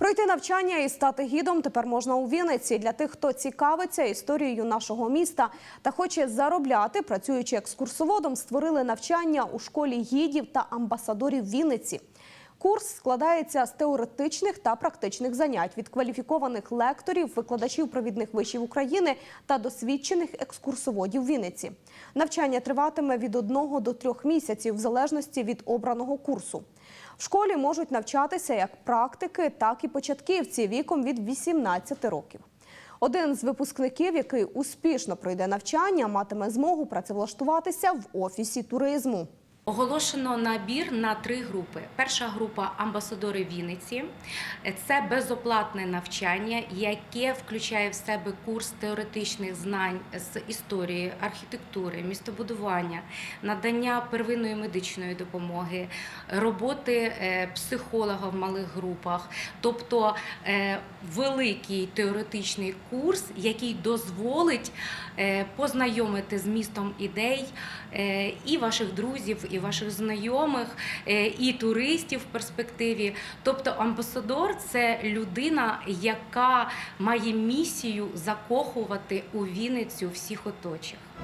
Пройти навчання і стати гідом тепер можна у Вінниці. Для тих, хто цікавиться історією нашого міста та хоче заробляти, працюючи екскурсоводом, створили навчання у школі гідів та амбасадорів Вінниці. Курс складається з теоретичних та практичних занять від кваліфікованих лекторів, викладачів провідних вишів України та досвідчених екскурсоводів Вінниці. Навчання триватиме від одного до трьох місяців в залежності від обраного курсу. В школі можуть навчатися як практики, так і початківці віком від 18 років. Один з випускників, який успішно пройде навчання, матиме змогу працевлаштуватися в офісі туризму. Оголошено набір на три групи. Перша група амбасадори Вінниці. Це безоплатне навчання, яке включає в себе курс теоретичних знань з історії, архітектури, містобудування, надання первинної медичної допомоги, роботи е, психолога в малих групах, тобто е, великий теоретичний курс, який дозволить е, познайомити з містом ідей і ваших друзів, і ваших знайомих, е, і туристів в перспективі. Тобто амбасадор це людина, яка має місію закохувати у Вінницю всіх оточих.